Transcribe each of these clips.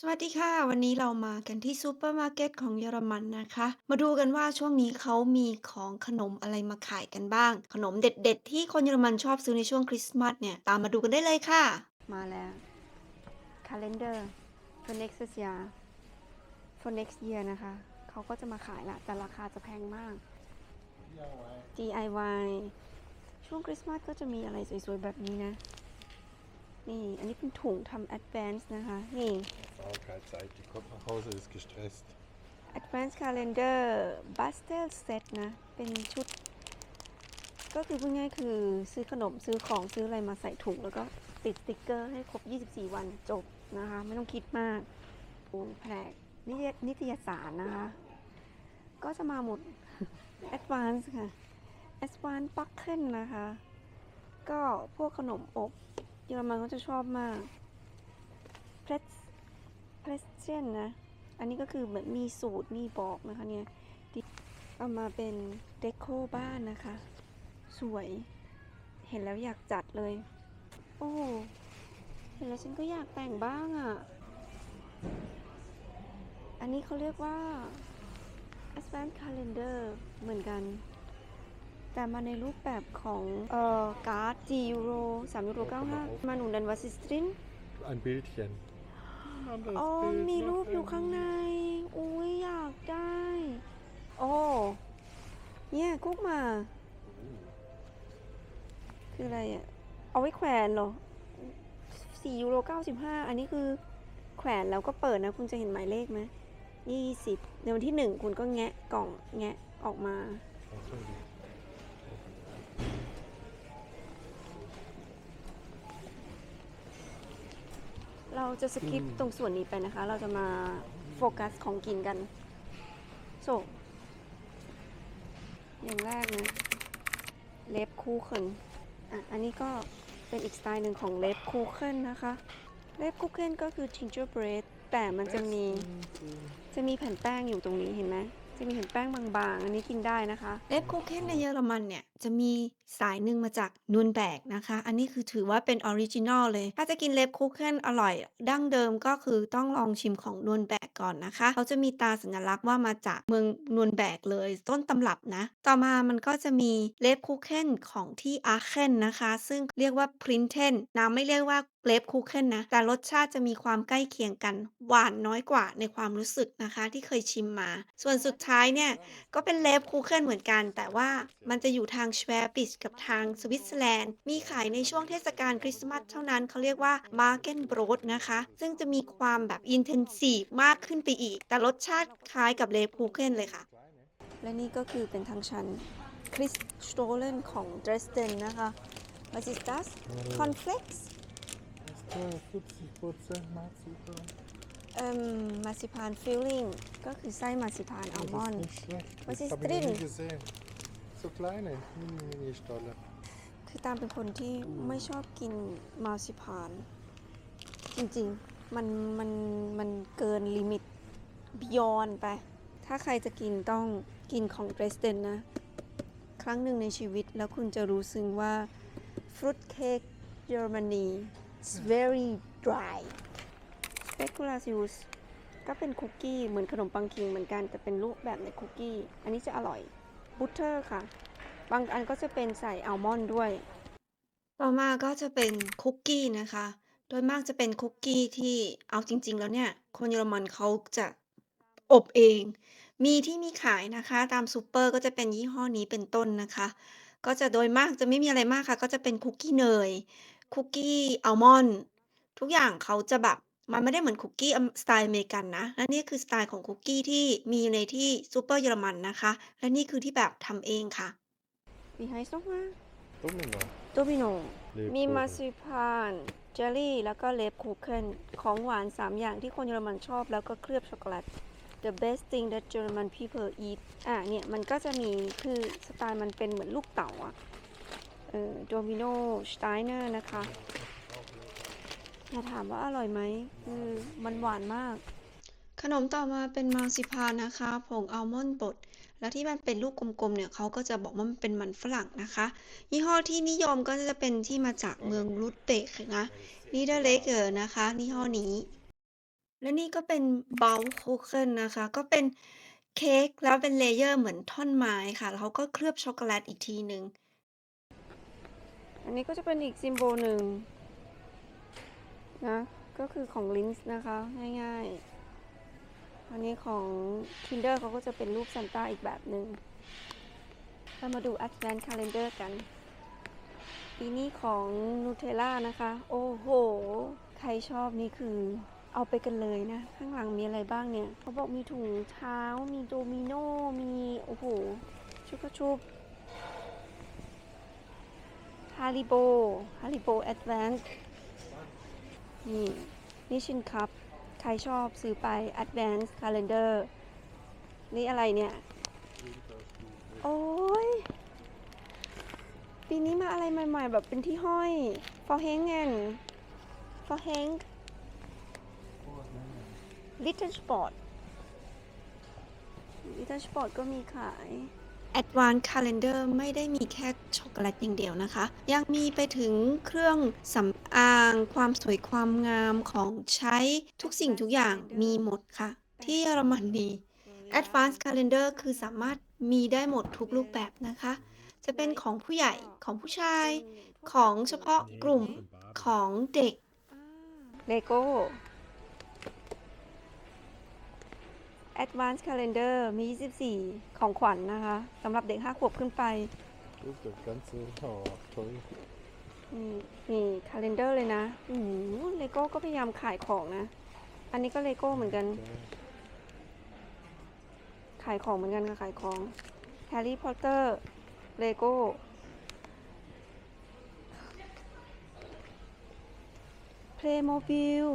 สวัสดีค่ะ วันนี้เรามากันที่ซูเปอร์มาร์เก็ตของเยอรมันนะคะ มาดูกันว่าช่วงนี้เขามีของขนมอะไรมาขายกันบ้าง ขนมเด็ดๆ ที่คนเยอรมันชอบซื้อในช่วงคริสต์มาสเนี่ย ตามมาดูกันได้เลยค่ะ มาแล้ว calendar for next year for next year นะคะ เขาก็จะมาขายละ แต่ราคาจะแพงมาก DIY ช่วงคริสต์มาสก็จะมีอะไรสวยๆ แบบนี้นะ นี่ อันนี้เป็นถุงทำ advance นะคะ นี่ Frau Geizeit, die kommt nach Hause, ist gestresst. advance calendar bastel set นะ เป็นชุด ก็คือพูดง่ายคือซื้อขนมซื้อของซื้ออะไรมาใส่ถุง แล้วก็ติดสติกเกอร์ให้ครบ 24 วันจบนะคะ ไม่ต้องคิดมากปูแผลกนิยนิตยสารนะคะ ก็จะมาหมด advance ค่ะ advance ปักเ e นนะคะ ก็พวกขนมอบเยอรมันเขาจะชอบมาก p r e t p r e t z e l นะ อันนี้ก็คือเหมือนมีสูตรมีบอกนะคะเนี่ยที่เอามาเป็นเดโคบ้านนะคะ สวย เห็นแล้วอยากจัดเลย โอ้เห็นแล้วฉันก็อยากแต่งบ้างอะ่ะ อันนี้เขาเรียกว่า Advance Calendar เหมือนกัน แต่มาในรูปแบบของเอ่อการ์ด4ยูโร3ยูโร95มาหนุนดันวัสตริน Ein Bildchen. อ๋อ มีรูปอยู่ข้างใน อุ้ยอยากได้ โอ้เนี่ยกุ๊กมา คืออะไรอะ เอาไว้แขวนเหรอ4ยูโร95อันนี้คือแขวนแล้วก็เปิดนะ คุณจะเห็นหมายเลขไหม20ในวันที่หนึ่งคุณก็แงะกล่องแงะออกมา เราจะสกิปตรงส่วนนี้ไปนะคะ เราจะมาโฟกัสของกินกันโซอย่างแรกนะ เลฟคูเคิลอะอันนี้ก็เป็นอีกสไตล์หนึ่งของเลฟคูเคิลนะคะ เลฟคูเคิลก็คือ gingerbread แต่มันจะมีจะมีแผ่นแป้งอยู่ตรงนี้เห็นไหม จะมีแผ่นแป้งบางๆ อันนี้กินได้นะคะ เลฟคุกเคนในเยอรมันเนี่ย จะมีสายหนึ่งมาจากนูนแบกนะคะ อันนี้คือถือว่าเป็นออริจินอลเลย ถ้าจะกินเลฟคุกเคนอร่อย ดั้งเดิมก็คือต้องลองชิมของนูนแบกก่อนนะคะ เขาจะมีตาสัญลักษณ์ว่ามาจากเมืองนูนแบกเลย ต้นตำรับนะ ต่อมามันก็จะมีเลฟคุกเคนของที่อาเคนนะคะ ซึ่งเรียกว่าพรินเทนน้ำไม่เรียกว่าเลฟคุกเคนนะ แต่รสชาติจะมีความใกล้เคียงกัน หวานน้อยกว่าในความรู้สึกนะคะที่เคยชิมมา ส่วนสุดท้ายเนี่ยก็เป็นเลฟคูเคนเหมือนกัน แต่ว่ามันจะอยู่ทางชแวร์ปิชกับทางสวิตเซอร์แลนด์ มีขายในช่วงเทศกาลคริสต์มาสเท่านั้น เขาเรียกว่ามาร์เกนโบรดนะคะ ซึ่งจะมีความแบบอินเทนซีฟมากขึ้นไปอีก แต่รสชาติคล้ายกับเลฟคูเคนเลยค่ะ และนี่ก็คือเป็นทางชั้นคริสสโตเลนของดร e สเดนนะคะ Was ist das? Cornflakes? Ist da 40 Prozent Marzipan? เอ่มมาซิพานฟิลลิ่งก็คือไส้มาซิพานอัล Das มอน ist ด์ nicht schlecht. Was Das ist habe ich noch drin? nie gesehen. So kleine, mini, mini Stolle. คือตามเป็นคนที่ไม่ชอบกินมาซิพาน จริงๆ มันมันมันเกินลิมิตบยอนไป ถ้าใครจะกินต้องกินของเดรสเดนนะ ครั้งหนึ่งในชีวิตแล้วคุณจะรู้ซึ้งว่าฟรุตเค้กเยอรมนี is very dry speculatius ก็เป็นคุกกี้เหมือนขนมปังคิงเหมือนกัน แต่เป็นรูปแบบในคุกกี้ อันนี้จะอร่อยบุตเตอร์ค่ะ บางอันก็จะเป็นใส่อัลมอนด์ด้วย ต่อมาก็จะเป็นคุกกี้นะคะ โดยมากจะเป็นคุกกี้ที่เอาจริง ๆ แล้วเนี่ย คนเยอรมันเขาจะอบเอง มีที่มีขายนะคะ ตามซูเปอร์ก็จะเป็นยี่ห้อนี้เป็นต้นนะคะ ก็จะโดยมากจะไม่มีอะไรมากค่ะ ก็จะเป็นคุกกี้เนย คุกกี้อัลมอนด์ ทุกอย่างเขาจะแบบ มันไม่ได้เหมือนคุกกี้อเมสไตล์อเมริกันนะ และนี่คือสไตล์ของคุกกี้ที่มีอยู่ในที่ซูเปอร์เยอรมันนะคะ และนี่คือที่แบบทำเองค่ะมีไฮส์ต้องมา Domino. โดมิโน Lebkuchen. มีมาซิพานเจลลี่ แล้วก็เลฟคูเคนของหวาน 3 อย่างที่คนเยอรมันชอบ แล้วก็เคลือบช็อกโกแลต the best thing that German people eat อะเนี่ย มันก็จะมีคือสไตล์มันเป็นเหมือนลูกเต๋าอะเออ โดมิโนสไตเนอร์นะคะอย่าถามว่าอร่อยไหมคือมันหวานมาก ขนมต่อมาเป็นมาร์ซิพานนะคะผงอัลมอนด์บดแล้วที่มันเป็นลูกกลมๆเนี่ยเขาก็จะบอกว่ามันเป็นมันฝรั่งนะคะ ยี่ห้อที่นิยมก็จะเป็นที่มาจากเมืองรุดเบกนะนีเดเลเกอร์นะคะยี่ห้อนี้ และนี่ก็เป็น Baumkuchen นะคะ ก็เป็นเค้กแล้วเป็นเลเยอร์เหมือนท่อนไม้ค่ะ แล้วเขาก็เคลือบช็อกโกแลตอีกทีหนึ่ง อันนี้ก็จะเป็นอีกซิมโบลหนึ่งนะ ก็คือของ Links นะคะ ง่ายๆ อันนี้ของ Kinder เขาก็จะเป็นรูปซันต้าอีกแบบหนึ่งเรามาดู Advent Calendar กัน ปีนี้ของ Nutella นะคะ โอ้โห ใครชอบนี่คือเอาไปกันเลยนะ ข้างหลังมีอะไรบ้างเนี่ย เขาบอกมีถุงเท้า มีโดมิโนมี โอ้โห ชุบกระชุบ ฮาริโบฮาริโบแอดแวนซ์นี่นิชินคัพใครชอบซื้อไป Advanced Calendar นี่อะไรเนี่ย โอ้ย ปีนี้มาอะไรใหม่ๆ แบบเป็นที่ห้อย for hang and for hang little sport little sport ก็มีขาย Advanced Calendar ไม่ได้มีแค่ช็อกโกแลตอย่างเดียวนะคะ ยังมีไปถึงเครื่องสำอาง ความสวยความงามของใช้ทุกสิ่งทุกอย่างมีหมดค่ะ ที่เยอรมนี Advanced Calendar คือสามารถมีได้หมดทุกรูปแบบนะคะ จะเป็นของผู้ใหญ่ของผู้ชาย ของเฉพาะกลุ่มของเด็ก เลโก้ Advanced Calendar มี 24 ของขวัญนะคะสำหรับเด็ก 5 ขวบขึ้นไป Das ist das ganze. Oh, toll. นี่นี่ Calendar เลยนะโอ้โหเลโก้ก็พยายามขายของนะ อันนี้ก็เลโก้เหมือนกัน ขายของเหมือนกันค่ะขายของ Harry Potter เลโก้ Playmobil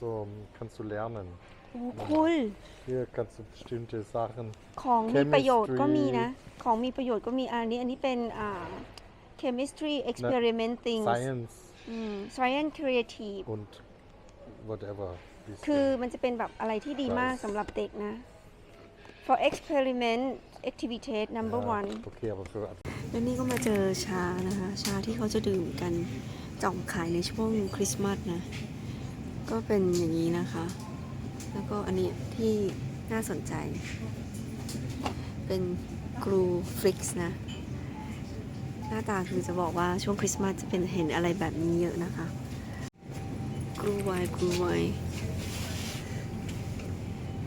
So kannst du lernen. โอ้คุณ Hier kannst du bestimmte Sachen. ของมีประโยชน์ก็มีนะ Chemistry ของมีประโยชน์ก็มีอันนี้อันนี้เป็นอ่า chemistry experiment things Science อืม science creative und whatever. Diese คือมันจะเป็นแบบอะไรที่ดีมาก Nice สำหรับเด็กนะ for experiment activity number Ja, one Okay, aber für และนี่ก็มาเจอชานะคะ ชาที่เขาจะดื่มกันจ่องขายในช่วงคริสต์มาสนะ ก็เป็นอย่างนี้นะคะ แล้วก็อันนี้ที่น่าสนใจ เป็นกรูฟลิกส์นะ หน้าตาคือจะบอกว่าช่วงคริสต์มาสจะเป็นเห็นอะไรแบบนี้เยอะนะคะกรูไวกรูไว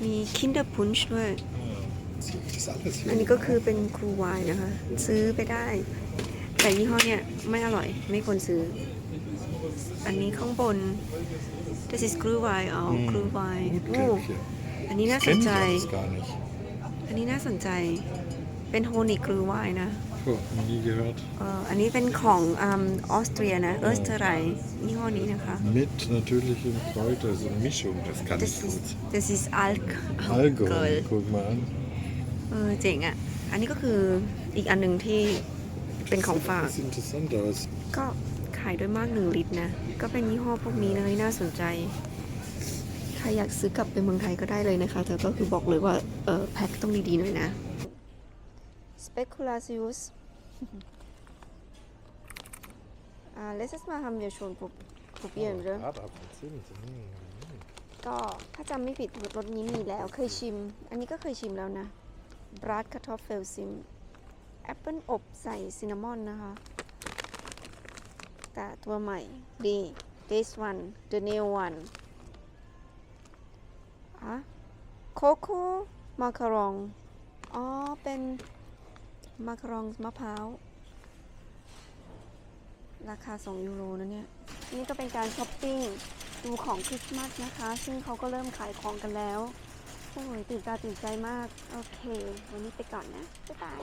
มีคินเดอร์พุนช์ด้วย อันนี้ก็คือเป็นครูไวน์นะคะ ซื้อไปได้ แต่ยี่ห้อเนี่ยไม่อร่อยไม่ควรซื้อ อันนี้ข้างบน das ist กรูไวน์อ๋อครูไวน์โอ้อันนี้น่าสนใจ gar nicht. อันนี้น่าสนใจ เป็นโฮนิกรูไวน์นะ Oh, nie gehört. เอ่ออันนี้เป็นของออสเตรียนะเออสเตอร์ไรยี่ห้อนี้นะคะ Mit natürlichem Kräuter, so eine Mischung, das kann das ich ist gut. das ist Alk Alkohol, guck mal an. เออเจ๋งอะ อันนี้ก็คืออีกอันหนึ่งที่เป็นของฝาก Das sieht interessant aus. ก็ ขายด้วยมากหนึ่งลิตรนะ ก็เป็นยี่ห้อพวกนี้เลยน่าสนใจ ใครอยากซื้อกลับไปเมืองไทยก็ได้เลยนะคะ แต่ก็คือบอกเลยว่าเออแพ็คต้องดีๆหน่อยนะ Spekulatius ah letztes Mal haben wir schon prob- probieren Oh, oder Erdapfel, Zimt. Mm. ก็ถ้าจำไม่ผิดรสนี้มีแล้วเคยชิม อันนี้ก็เคยชิมแล้วนะบรัดคาทอฟเฟลซิมแอปเปิลอบใส่ซินนามอนนะคะ แต่ตัวใหม่ดี this one the new one อะโคโค่มาคารอง อ๋อ เป็นมาคารองมะพร้าว ราคา 2 ยูโรนะเนี่ย นี่ก็เป็นการช้อปปิ้ง ดูของคริสต์มาสนะคะ ซึ่งเขาก็เริ่มขายของกันแล้ว โอ้ยตื่นตาตื่นใจมาก โอเค วันนี้ไปก่อนนะ บ๊ายบาย